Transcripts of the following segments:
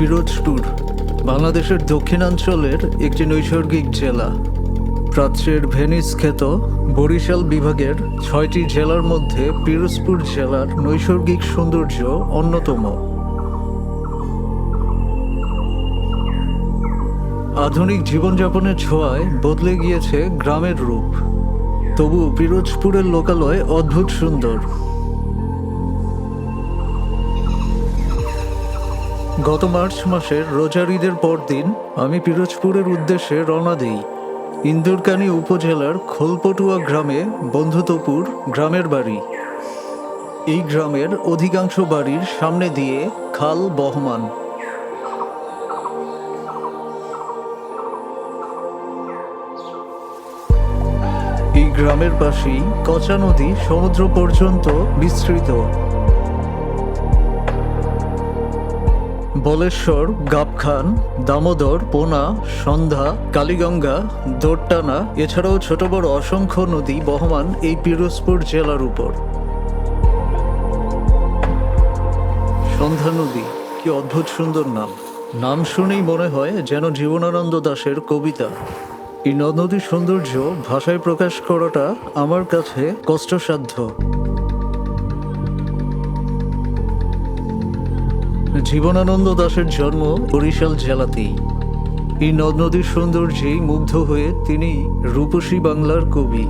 পিরোজপুর বাংলাদেশের দক্ষিণাঞ্চলের একটি নৈসর্গিক জেলা। প্রাচ্যের ভেনিস খ্যাত বরিশাল বিভাগের ছয়টি জেলার মধ্যে পিরোজপুর জেলার নৈসর্গিক সৌন্দর্য অন্যতম। আধুনিক জীবনযাপনের ছোঁয়ায় বদলে গিয়েছে গ্রামের রূপ। তবু পিরোজপুরের লোকালয় অদ্ভুত সুন্দর। গত মার্চ মাসের রোজার ঈদের পরদিন আমি পিরোজপুরের উদ্দেশ্যে রওনা দিই। ইন্দুরকানী উপজেলার খোলপটুয়া গ্রামে বন্ধুতপুর গ্রামের বাড়ি। এই গ্রামের অধিকাংশ বাড়ির সামনে দিয়ে খাল বহমান। এই গ্রামের পাশেই কচা নদী সমুদ্র পর্যন্ত বিস্তৃত। বলেশ্বর, গাবখান, দামোদর, পোনা, সন্ধ্যা, কালীগঙ্গা, দোরটানা, এছাড়াও ছোট বড় অসংখ্য নদী বহমান এই পিরোজপুর জেলার উপর। সন্ধ্যা নদী, কি অদ্ভুত সুন্দর নাম। নাম শুনেই মনে হয় যেন জীবনানন্দ দাশের কবিতা। এই নদ নদীর সৌন্দর্য ভাষায় প্রকাশ করাটা আমার কাছে কষ্টসাধ্য। জীবনানন্দ দাশের জন্ম বরিশাল জেলাতেই। এই নদ নদীর সৌন্দর্যেই মুগ্ধ হয়ে তিনি রূপসী বাংলার কবি।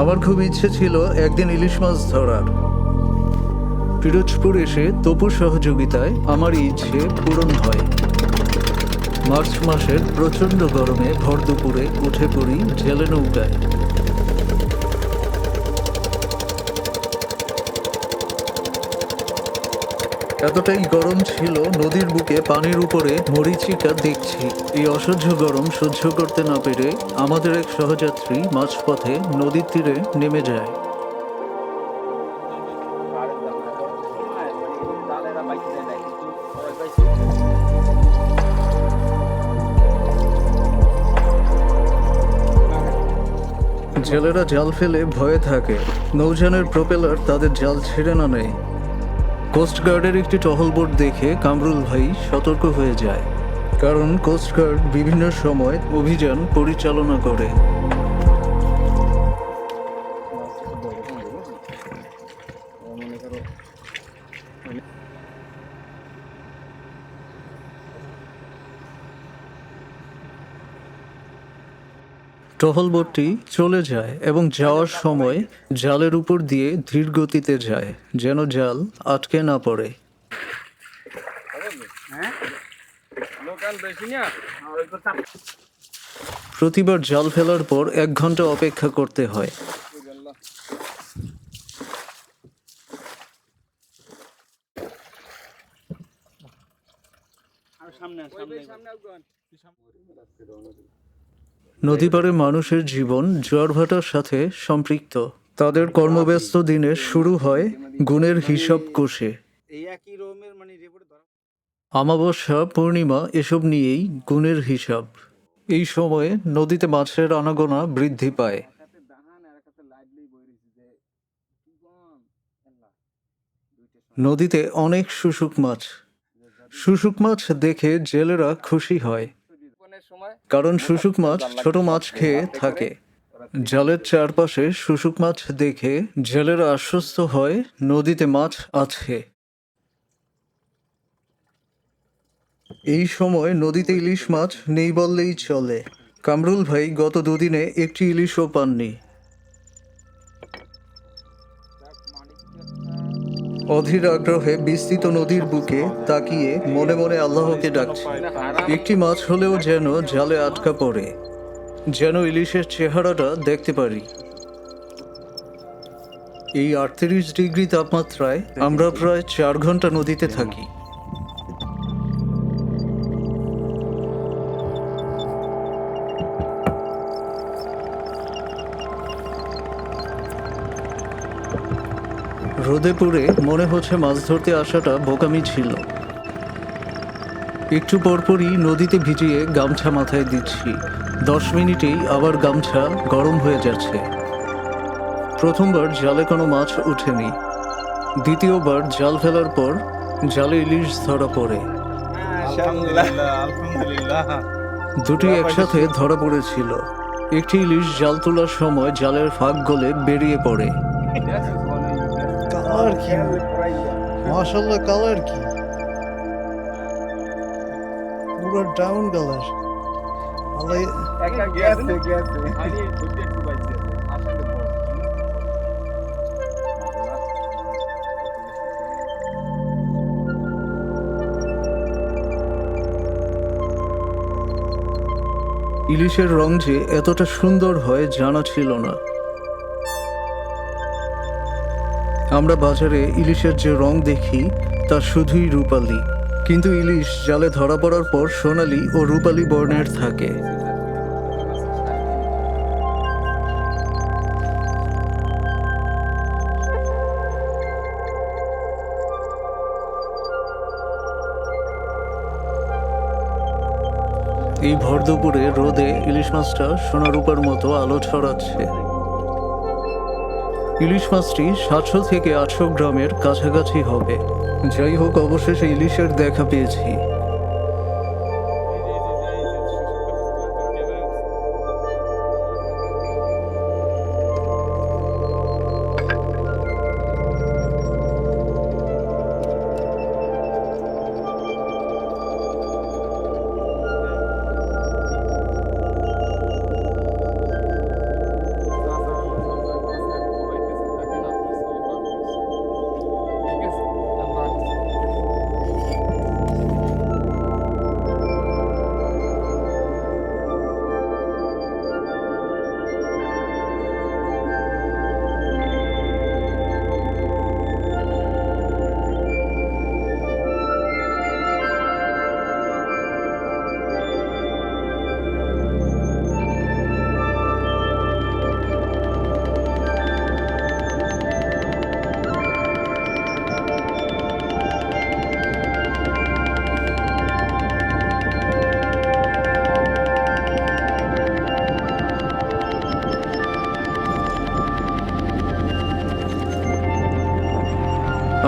আমার খুব ইচ্ছে ছিল একদিন ইলিশ মাছ ধরার। পিরোজপুর এসে তপুর সহযোগিতায় আমার ইচ্ছে পূরণ হয়। মার্চ মাসের প্রচণ্ড গরমে ভর দুপুরে উঠে পড়ি জেলে নৌকায়। এতটাই গরম ছিল, নদীর বুকে পানির উপরে মরিচিকা দেখছি। এই অসহ্য গরম সহ্য করতে না পেরে আমাদের এক সহযাত্রী মাঝপথে নদীর তীরে নেমে যায়। জেলেরা জাল ফেলে ভয়ে থাকে। নৌযানের প্রপেলার তাদের জাল ছেড়ে না নেয়। কোস্টগার্ডের একটি টহল বোর্ড দেখে কামরুল ভাই সতর্ক হয়ে যায়। কারণ কোস্টগার্ড বিভিন্ন সময় অভিযান পরিচালনা করে। টহল বোটটি চলে যায় এবং যাওয়ার সময় জালের উপর দিয়ে ধীর গতিতে যায়, যেন জাল আটকে না পড়ে। প্রতিবার জাল ফেলার পর এক ঘণ্টা অপেক্ষা করতে হয়। সামনে সামনে নদীপাড়ে মানুষের জীবন জোয়ার ভাটার সাথে সম্পৃক্ত। তাদের কর্মব্যস্ত দিনের শুরু হয় গুণের হিসাব কষে। রকমের মানে আমাবস্যা পূর্ণিমা এসব নিয়েই গুণের হিসাব। এই সময়ে নদীতে মাছের আনাগোনা বৃদ্ধি পায়। নদীতে অনেক শুশুক মাছ। শুশুক মাছ দেখে জেলেরা খুশি হয়। কারণ শুশুক মাছ ছোট মাছ খেয়ে থাকে। জালের চারপাশে শুশুক মাছ দেখে জেলেরা আশ্বস্ত হয় নদীতে মাছ আছে। এই সময় নদীতে ইলিশ মাছ নেই বললেই চলে। কামরুল ভাই গত দুদিনে একটি ইলিশও পাননি। অধীর আগ্রহে বিস্তৃত নদীর বুকে তাকিয়ে মনে মনে আল্লাহকে ডাকছে। একটি মাছ হলেও যেন জালে আটকা পড়ে, যেন ইলিশের চেহারাটা দেখতে পারি। এই আটত্রিশ ডিগ্রি তাপমাত্রায় আমরা প্রায় চার ঘণ্টা নদীতে থাকি। রোদে পুড়ে মনে হচ্ছে মাছ ধরতে আসাটা বোকামি ছিল। একটু পরপরই নদীতে ভিজিয়ে গামছা মাথায় দিচ্ছি। দশ মিনিটেই আবার গামছা গরম হয়ে যাচ্ছে। প্রথমবার জালে কোনো মাছ ওঠেনি। দ্বিতীয়বার জাল ফেলার পর জালে ইলিশ ধরা পড়ে। দুটি একসাথে ধরা পড়েছিল। একটি ইলিশ জাল তোলার সময় জালের ফাঁক গলে বেরিয়ে পড়ে। কালার কি মাশাল্লাহ কালার কি পুরো ডাউন কালার আল্লাহ একটা গেছে গেছে আরে দুটো একটু বাইছে আসলে ইলিশের রং যে এতটা সুন্দর হয় জানা ছিল না। আমরা বাজারে ইলিশের যে রং দেখি, তা শুধুই রূপালি। কিন্তু ইলিশ জালে ধরা পড়ার পর সোনালি ও রূপালি বর্ণের থাকে। এই ভর দুপুরে রোদে ইলিশ মাছটা সোনা রূপার মতো আলো ছড়াচ্ছে। ইলিশ মাছটি সাতশো থেকে আটশো গ্রামের কাছাকাছি হবে। যাই হোক অবশেষে ইলিশের দেখা পেয়েছি।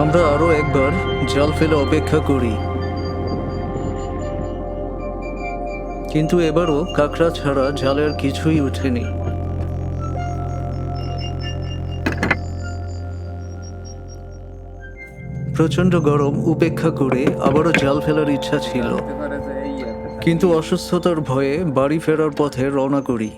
আমরা আরও একবার জাল ফেলে অপেক্ষা করি। কিন্তু এবারও কাঁকড়া ছাড়া জালের কিছুই উঠেনি। প্রচণ্ড গরম উপেক্ষা করে আবারও জাল ফেলার ইচ্ছা ছিল। কিন্তু অসুস্থতার ভয়ে বাড়ি ফেরার পথে রওনা করি।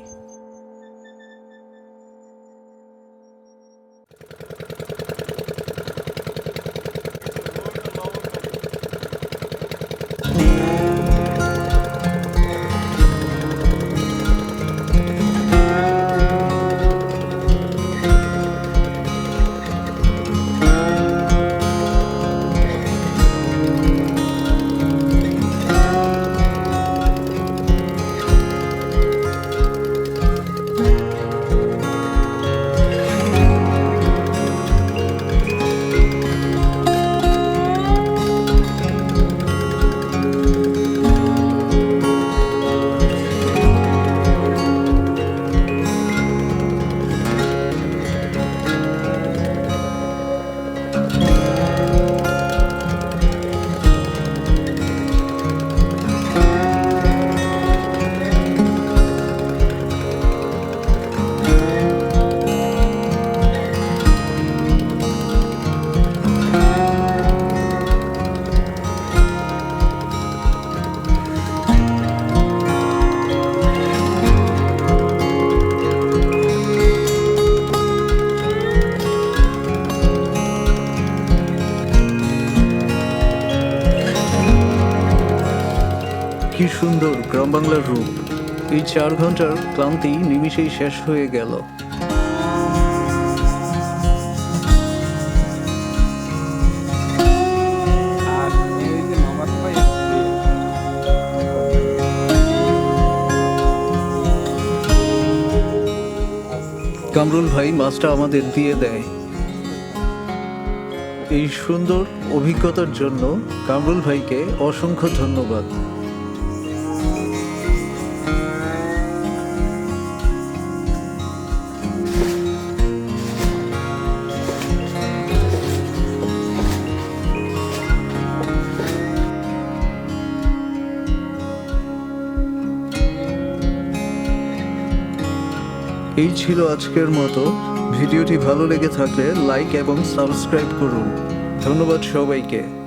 গ্রাম বাংলার রূপ। এই চার ঘণ্টার ক্লান্তি নিমিষেই শেষ হয়ে গেল। কামরুল ভাই মাছটা আমাদের দিয়ে দেয়। এই সুন্দর অভিজ্ঞতার জন্য কামরুল ভাইকে অসংখ্য ধন্যবাদ। এই ছিল আজকের মতো। ভিডিওটি ভালো লেগে থাকলে লাইক এবং সাবস্ক্রাইব করুন। ধন্যবাদ সবাইকে।